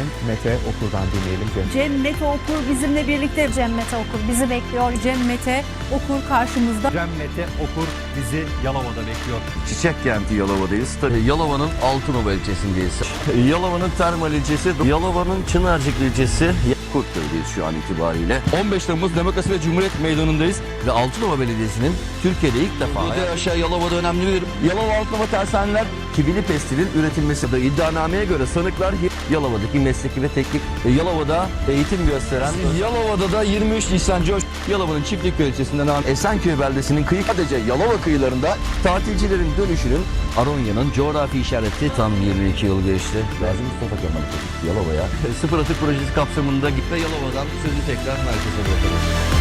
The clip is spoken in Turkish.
Cem Mete Okur'dan dinleyelim. Cem. Cem Mete Okur bizimle birlikte. Cem Mete Okur bizi bekliyor. Cem Mete Okur karşımızda. Cem Mete Okur bizi Yalova'da bekliyor. Çiçek kenti Yalova'dayız. Tabii Yalova'nın Altınova ilçesindeyiz. Yalova'nın Termal ilçesi, Yalova'nın Çınarcık ilçesi. Kurtköy'deyiz şu an itibariyle. 15 Temmuz Demokrasi ve Cumhuriyet Meydanı'ndayız. Ve Altınova Belediyesi'nin Türkiye'de ilk defa... Burada aşağı Yalova'da önemli bir Yalova Altınova tersaneler kibili pestilin üretilmesi. Da iddianameye göre sanıklar Yalova'daki mesleki ve teknik e, Yalova'da eğitim gösteren Yalova'da da 23 Nisan Coş Yalova'nın Çiftlik ilçesinden alan Esenköy beldesinin kıyı sadece Yalova kıyılarında tatilcilerin dönüşünün Aronya'nın coğrafi işareti tam 22 yıl geçti. Gazi Mustafa Kemal Yalova'ya sıfır atık projesi kapsamında git ve Yalova'dan sözü tekrar merkeze bırakalım.